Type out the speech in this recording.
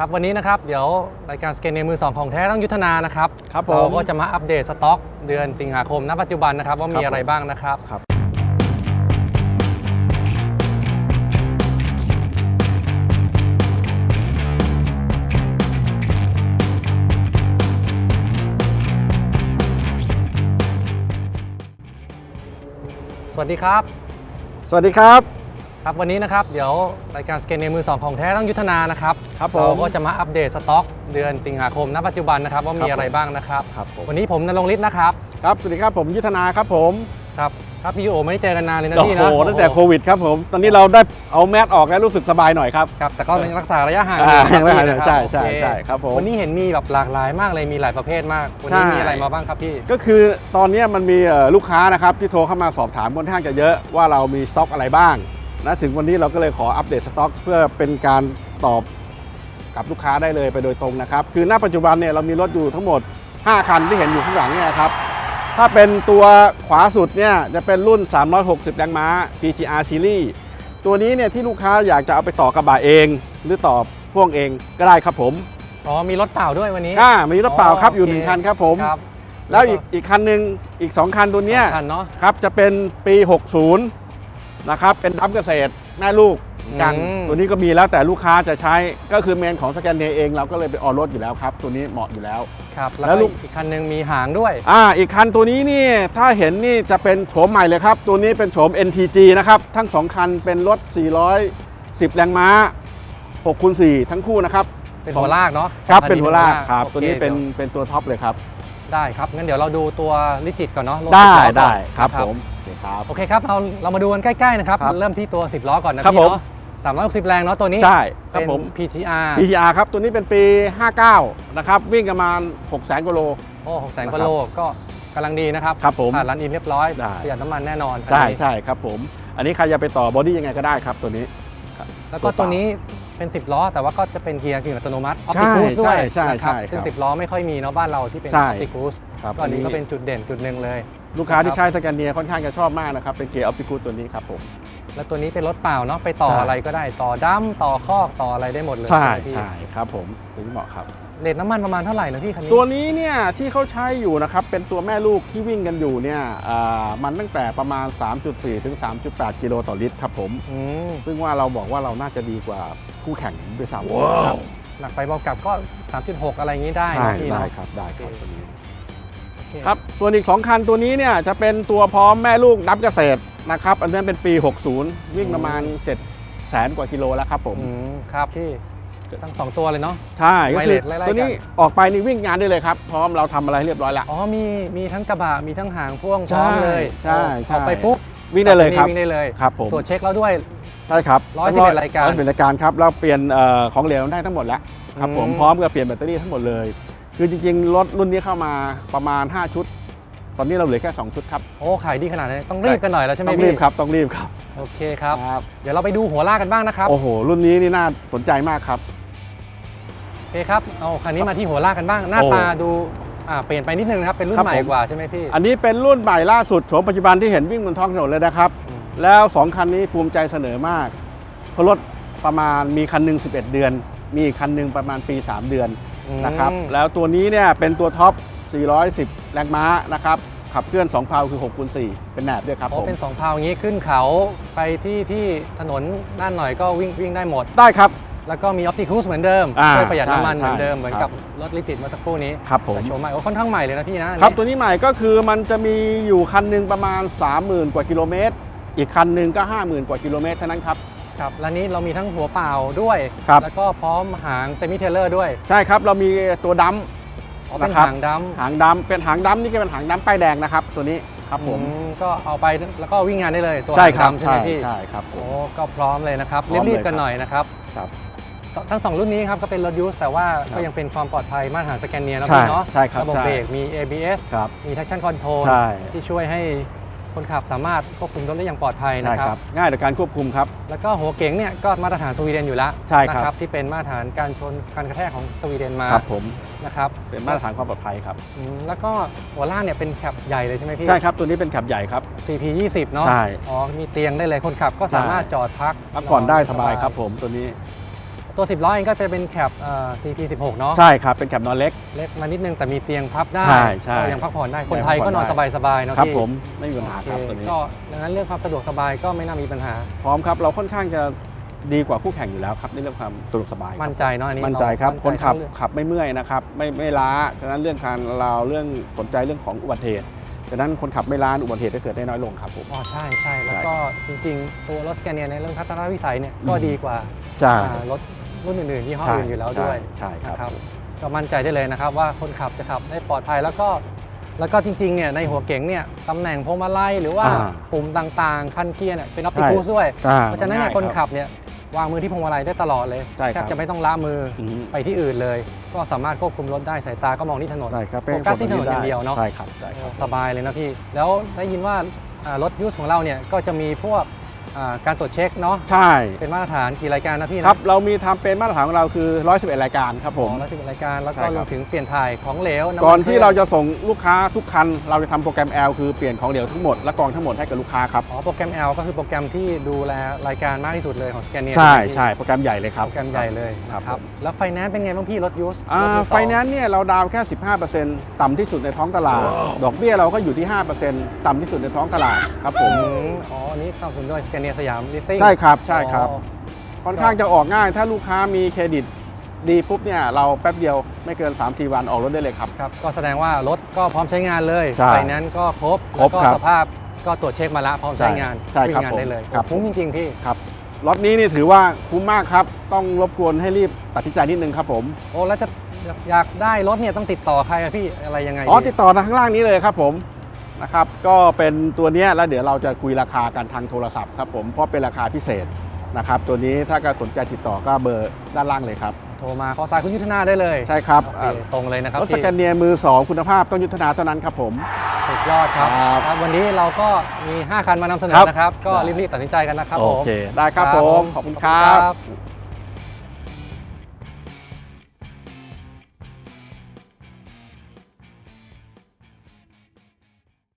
ครับวันนี้นะครับเดี๋ยวรายการสแกนเนมือสองของแท้ต้องยุทธนานะครับครับผม เราก็จะมาอัปเดตสต็อก เดือนสิงหาคมณปัจจุบันนะครับว่าคมีรับอะไรบ้างนะครับ ครับ สวัสดีครับ สวัสดีครับ ครับวันนี้นะครับเดี๋ยวรายการสแกนเนมือสองของแท้ต้องยุทธนานะครับครับผมเราก็จะมาอัปเดตสต็อก เดือนสิงหาคมณปัจจุบันนะครับว่ามีครับอะไรบ้างนะครับ ครับผม วันนี้ผมนรงค์ฤทธิ์นะครับครับสวัสดีครับผมยุทธนาครับผมครับครับพี่โอไม่ได้เจอกันนานเลยนะโอ้พี่โหนะตั้งแต่โควิดครับผม ตอนนี้เราได้เอาแมสออกแล้วรู้สึกสบายหน่อยครับครับแต่ก็ยังรักษาระยะห่างอ่าอยู่ครับยังรักษาพี่นะครับใช่ใช่โอเใช่ครับผมวันนี้เห็นมีแบบหลากหลายมากเลยมีหลายประเภทมากวันนี้ใช่มีอะไรมาบ้างครับพี่ ก็คือตอนนี้มันมีเอ่อลูกค้านะครับที่โทรเข้ามาสอบถามค่อนข้างจะเยอะว่าเรามีสต็อกอะไรบ้าง นะถึงวันนี้เราก็เลยขออัปเดตสต็อก เพื่อเป็นการตอบกับลูกค้าได้เลยไปโดยตรงนะครับ คือณปัจจุบันเนี่ยเรามีรถอยู่ทั้งหมด 5 คันที่เห็นอยู่ข้างหลังเนี่ยครับ ถ้าเป็นตัวขวาสุดเนี่ยจะเป็นรุ่น 360 แรงม้า PTR Series ตัวนี้เนี่ยที่ลูกค้าอยากจะเอาไปต่อกระบะเอง หรือต่อพ่วงเองก็ได้ครับผมอ๋อมีรถเปล่าด้วยวันนี้อ่ามีรถเปล่าครับอยู่โอเคหนึ่งคันครับผมครับแล้วอีกอีกคันหนึ่งอีก 2 คันตัวเนี้ยสองคันเนาะครับจะเป็นปี 60 นะครับ เป็นดับเกษตรแม่ลูกกัน อืม ตัวนี้ก็มีแล้วแต่ลูกค้าจะใช้ก็คือเมนของสแกนเนเองเราก็เลยไปออรถอยู่แล้วครับ ตัวนี้เหมาะอยู่แล้ว ครับแล้วแล้วก็ลูกอีกคันหนึ่งมีหางด้วย อ่าอีกคันตัวนี้นี่ถ้าเห็นนี่จะเป็นโฉมใหม่เลยครับ ตัวนี้เป็นโฉม NTG นะครับ ทั้ง 2 คันเป็นรถ 410 แรงม้า6คูณ4ทั้งคู่นะครับเป็นหัวลากเนาะครับสองคัเป็นหัวลากครับโอเตัวนี้เป็นดี๋เป็นตัวท็อปเลยครับ ได้ครับงั้นเดี๋ยวเราดูตัวลิจิตก่อนเนาะรถได้สิบล้อก่อนได้ครับนะผมโอเคครับ โอเคครับเราเรามาดูกันใกล้ๆนะครับครับเริ่มที่ตัว 10 ล้อก่อนนะครับพี่ผม เนาะ360 แรงเนาะตัวนี้ใช่ครับเป็น ผม PTR PTR ครับ ตัวนี้เป็นปี 59 นะครับ วิ่งประมาณ6 0 0 0 0กิโล โอ้หกแสนนะกครับว่าโลก็กำลังดีนะครับครับผม ผ่านรันอินเรียบร้อยได้ ประหยัดน้ำมันแน่นอนคันใช่นี้ใช่ครับผม อันนี้ใครจะไปต่อบอดี้ยังไงก็ได้ครับตัวนี้ แล้วก็ตัวเปล่า ตัวนี้ เป็น 10 ล้อ แต่ว่าก็จะเป็นเกียร์กึ่งอัตโนมัติออปใช่ติคูสด้วยใช่นะครับใช่ซึ่งครับ10 ล้อไม่ค่อยมีเนาะบ้านเราที่เป็นอใช่อปติคูสครับก็อันนี้ก็เป็นจุดเด่นจุดหนึ่งเลย ลูกค้าที่นะครับใช้สแกนเนียค่อนข้างจะชอบมากนะครับ เป็นเกียร์ออปติคูตัวนี้ครับผม แล้วตัวนี้เป็นรถเปล่าเนาะไปต่อใช่ อะไรก็ได้ต่อดั้มต่อคอกต่ออะไรได้หมดเลยใช่ไหมพี่ ใช่ครับผมตัวนี้เหมาะครับ เรทน้ำมันประมาณเท่าไหร่นะพี่คันนี้ตัวนี้เนี่ยที่เขาใช้อยู่นะครับเป็นตัวแม่ลูกที่วิ่งกันอยู่เนี่ยอ่ามันตั้งแต่ประมาณ 3.4 ถึง 3.8 กิโลต่อลิตรครับผมอืมซึ่งว่าเราบอกว่าเราน่าจะดีกว่าคู่แข่งด้วยซ้ำครับหนักไปเบากลับก็ 3.6 อะไรอย่างนี้ได้ใช่นะพี่ได้เนาะครับได้ครับตัวนี้โอเคครับส่วนอีก 2 คันตัวนี้เนี่ยจะเป็นตัวพร้อมแม่ลูกดับเกษตรนะครับอันนั้นเป็นปี 60 วิ่งประมาณ 7 แสนกว่ากิโลแล้วครับผมอืมครับพี่ ทั้งสองตัวเลยเนาะ ใช่ก็คือไวเลสไล่ๆกันตัวนี้ออกไปนี่วิ่งงานได้เลยครับ พร้อมเราทำอะไรเรียบร้อยแล้วอ๋อมีมีทั้งกระบะมีทั้งหางพ่วงพร้อมเลยใช่ใช่ ออกไปปุ๊บวิ่งได้เลยครับ วิ่งได้เลยครับผม ตรวจเช็คแล้วด้วย ใช่ครับ111รายการร้อยสิบเอ็ดรายการครับเราเปลี่ยนเอ่อของเหลวได้ทั้งหมดแล้วครับผมอืม พร้อมกับเปลี่ยนแบตเตอรี่ทั้งหมดเลย คือจริงๆ รถรุ่นนี้เข้ามาประมาณ 5 ชุด ตอนนี้เราเหลือแค่ 2 ชุดครับ โอ้ขายดีขนาดนี้ต้องรีบกันหน่อยแล้วใช่ไหมต้องรีพี่บครับ ต้องรีบครับโอเคครับ ครับ เดี๋ยวเราไปดูหัวลากกันบ้างนะครับ โอ้โห รุ่นนี้นี่น่าสนใจมากครับ โอเคครับ เอาคันนี้มาที่หัวลากกันบ้าง หน้าโอ้ตาดูอ่าเปลี่ยนไปนิดนึงนะครับ เป็นรุ่ครันบใหม่ผมกว่าใช่ไหมพี่ อันนี้เป็นรุ่นใหม่ล่าสุดโฉมปัจจุบันที่เห็นวิ่งบนท้องถนนเลยนะครับอืมแล้ว 2 คันนี้ภูมิใจเสนอมาก เพราะรถประมาณมีคันหนึ่ง11 เดือน มีอีกคันหนึ่งประมาณปี 3 เดือนนะครับอืมแล้วตัวนี้เนี่ยเป็นตัวท็อป 410 แรงม้านะครับขับเคลื่อน2เพาคือ6คูณ4เป็นแหนบด้วยครับโอ้ผมเป็นสองเพาอย่างนี้ขึ้นเขาไปที่ที่ถนนด้านหน่อยก็วิ่งวิ่งได้หมด ได้ครับ แล้วก็มีออปติคูสเหมือนเดิมอ่าช่วยประหยัดน้ำมันใช่เหมือนเดิม ใช่เหมือนครักับบรถลิจิตเมื่อสักครู่นี้ครับผม แต่โฉมใหม่โอ้ค่อนข้างใหม่เลยนะพี่นะอันนี้ ครับตัวนี้ใหม่ก็คือมันจะมีอยู่คันหนึ่งประมาณ 30,000 กว่ากิโลเมตร อีกคันหนึ่งก็ 50,000 กว่ากิโลเมตรเท่านั้นครับ ครับแล้วนี้เรามีทั้งหัวเปล่าด้วย ครับ แล้วก็พร้อมหางเซมิเทเลอร์ด้วยใช่ครับเรามีตัวดัม อ๋อเป็นนะครับ หางดำหางดัมเป็นหางดัมนี่ก็เป็นหางดัมป้ายแดงนะครับ ตัวนี้ครับผมอืมก็เอาไปแล้วก็วิ่งงานได้เลยตัวใช่หางครับดำใช่ไหมใช่พี่ใช่ครับผโอ้ม ก็พร้อมเลยนะครับพร้อมรีบเลยๆกันหน่อยนะครับ ครับส ทั้งสองรุ่นนี้ครับก็เป็นรถยูสแต่ว่าครับก็ยังเป็นความปลอดภัยมาตรฐานสแกนเนียนะใช่พี่เนาะใช่ครับระบบใช่เบรกมี ABS ครับมี traction control ใช่ที่ช่วยให้คนขับสามารถควบคุมรถได้อย่างปลอดภัยใช่นะคครัรับบง่ายต่อการควบคุมครับ แล้วก็หัวเก๋งเนี่ยก็มาตรฐานสวีเดนอยู่แล้วใช่ครับนะที่เป็นมาตรฐานการชนการกระแทกของสวีเดนมาครับผมนะครับเป็นมาตรฐานความปลอดภัยครับอืมแล้วก็หัวล่างเนี่ยเป็นแคปใหญ่เลยใช่ไหมพี่ใช่ครับตัวนี้เป็นขับใหญ่ครับ CP 20เนาะใช่อ๋อมีเตียงได้เลยคนขับก็สามารถจอดพักพักผ่อนได้นสบายครับผมตัวนี้ ตัว 10ล้อเองก็จะเป็นแคปเอ่อ CT16 เนาะใช่ครับ เป็นแคปนอนเล็ก เล็กมานิดนึงแต่มีเตียงพับได้ใช่ใช่ก็ยังพักผ่อนได้ คนยังไทยพักผ่ก็อนนอนได้สบายๆเนาะครับพี่ผมไม่มีปัญหาครับโอเคตัวนี้ก็ดังนั้นเรื่องความสะดวกสบายก็ไม่น่ามีปัญหา พร้อมครับ เราค่อนข้างจะดีกว่าคู่แข่งอยู่แล้วครับในเรื่องความสะดวกสบายครับมั่นใจเนาะอันนี้มั่นใจครับเาคนขับมั่ใจขับไม่เมื่อยนะครับไม่ไม่ล้าฉะนั้นเรื่องการเราเรื่องสนใจเรื่องของอุบัติเหตุฉะนั้นคนขับไม่ล้าอุบัติเหตุจะเกิดได้น้อยลงครับผมอ๋อใช่ใช่แล้วใช่ก็จริง ๆ ตัวรถสแกนเนียในเรื่องทัศนวิสัยเนี่ยก็อืมดีกว่าใช่อ่ารถ รุ่นอื่นๆยี่ห้อใช่อื่นอยู่แล้วด้วยใช่ใช่ครับนะครับ ก็มั่นใจได้เลยนะครับว่าคนขับจะขับได้ปลอดภัยแล้วก็ แล้วก็จริงๆเนี่ยในหัวเก๋งเนี่ยตำแหน่งพวงมาลัยหรือว่าอ่าปุ่มต่างๆ คันเกียร์เนี่ยเป็นออปติคูสใช่ด้วยอ่เพราะฉะนั้นเนี่ยคนขับเนี่ยวางมือที่พวงมาลัยได้ตลอดเลยใช่ครับแทบจะไม่ต้องละมืออืมไปที่อื่นเลย ก็สามารถควบคุมรถได้สายตาก็มองที่ถนนใช่ครับโฟกัสที่ถนนอย่างเดียวเนาะใช่ครับใช่ครับสบายเลยนะพี่ แล้วได้ยินว่าอ่ารถยูสของเราเนี่ยก็จะมีพวกอ่า การตรวจเช็คเนาะใช่เป็นมาตรฐานกี่รายการนะพี่นะครับเรามีทำเป็นมาตรฐานของเราคือ 111 รายการครับผมร้อยสิบรายการแล้วใช่ก็ครับรวมถึงเปลี่ยนถ่ายของเหลวำมันก่อนที่คงเราจะส่งลูกค้าทุกคัน เราจะทำโปรแกรม L คือเปลี่ยนของเหลวทั้งหมดและกรองทั้งหมดให้กับลูกค้าครับอ๋อโปรแกรม L ก็คือโปรแกรมที่ดูแลรายการมากที่สุดเลยของสแกนเนียใช่ใช่โปรแกรมใหญ่เลยครับโปรแกรมใหญ่เลยครับนะครับแล้วไฟแนนซ์เป็นไงบ้างพี่รถยูสอ่าไฟแนนซ์เนี่ยเราดาวน์แค่ 15%ต่ำที่สุดในท้องตลาด ดอกเบี้ยเราก็อยู่ที่ 5%ต่ำที่สุดในท้องตลาดครับผมอ๋ออันนี้สนับสนุนด้วยสแกนเนียสยามลิสซิ่ง ใช่ครับใช่ครับอ๋อค่อนข้างจะออกง่าย ถ้าลูกค้ามีเครดิตดีปุ๊บเนี่ยเราแป๊บเดียวไม่เกิน 3-4 วันออกรถได้เลยครับ ครับ ก็แสดงว่ารถก็พร้อมใช้งานเลยใช่ไฟแนนซ์ก็ครบครบแล้วก็ครับสภาพก็ตรวจเช็คมาแล้วพร้อมใช้งานใช่วิ่ครับงงานได้เลยผมครับ คุ้มจริงๆพี่ ครับรถนี้นี่ถือว่าคุ้มมากครับ ต้องรบกวนให้รีบตัดสินใจนิดนึงครับผมโอ้แล้วจะอยากอยากได้รถเนี่ยต้องติดต่อใครอะพี่อะไรยังไงอ๋อติดต่อทางข้างล่างนี้เลยครับผม นะครับ ก็เป็นตัวเนี้ยแล้วเดี๋ยวเราจะคุยราคากันทางโทรศัพท์ครับผมเพราะเป็นราคาพิเศษนะครับ ตัวนี้ถ้าการสนใจติดต่อก็เบอร์ด้านล่างเลยครับ โทรมาขอสายคุณยุทธนาได้เลยใช่ครับโอเคตรงเลยนะครับรถสพี่แกนเนียมือ 2 คุณภาพต้องยุทธนาเท่านั้นครับผม สุดยอดครับครับครับ วันนี้เราก็มี 5 คันมานำเสนครัอบนะครับ ก็ได้รีบๆตัดสินใจกันนะครับโอผมเค ได้ครับครับผผมมขอบคุณขอบคุณครัครับบ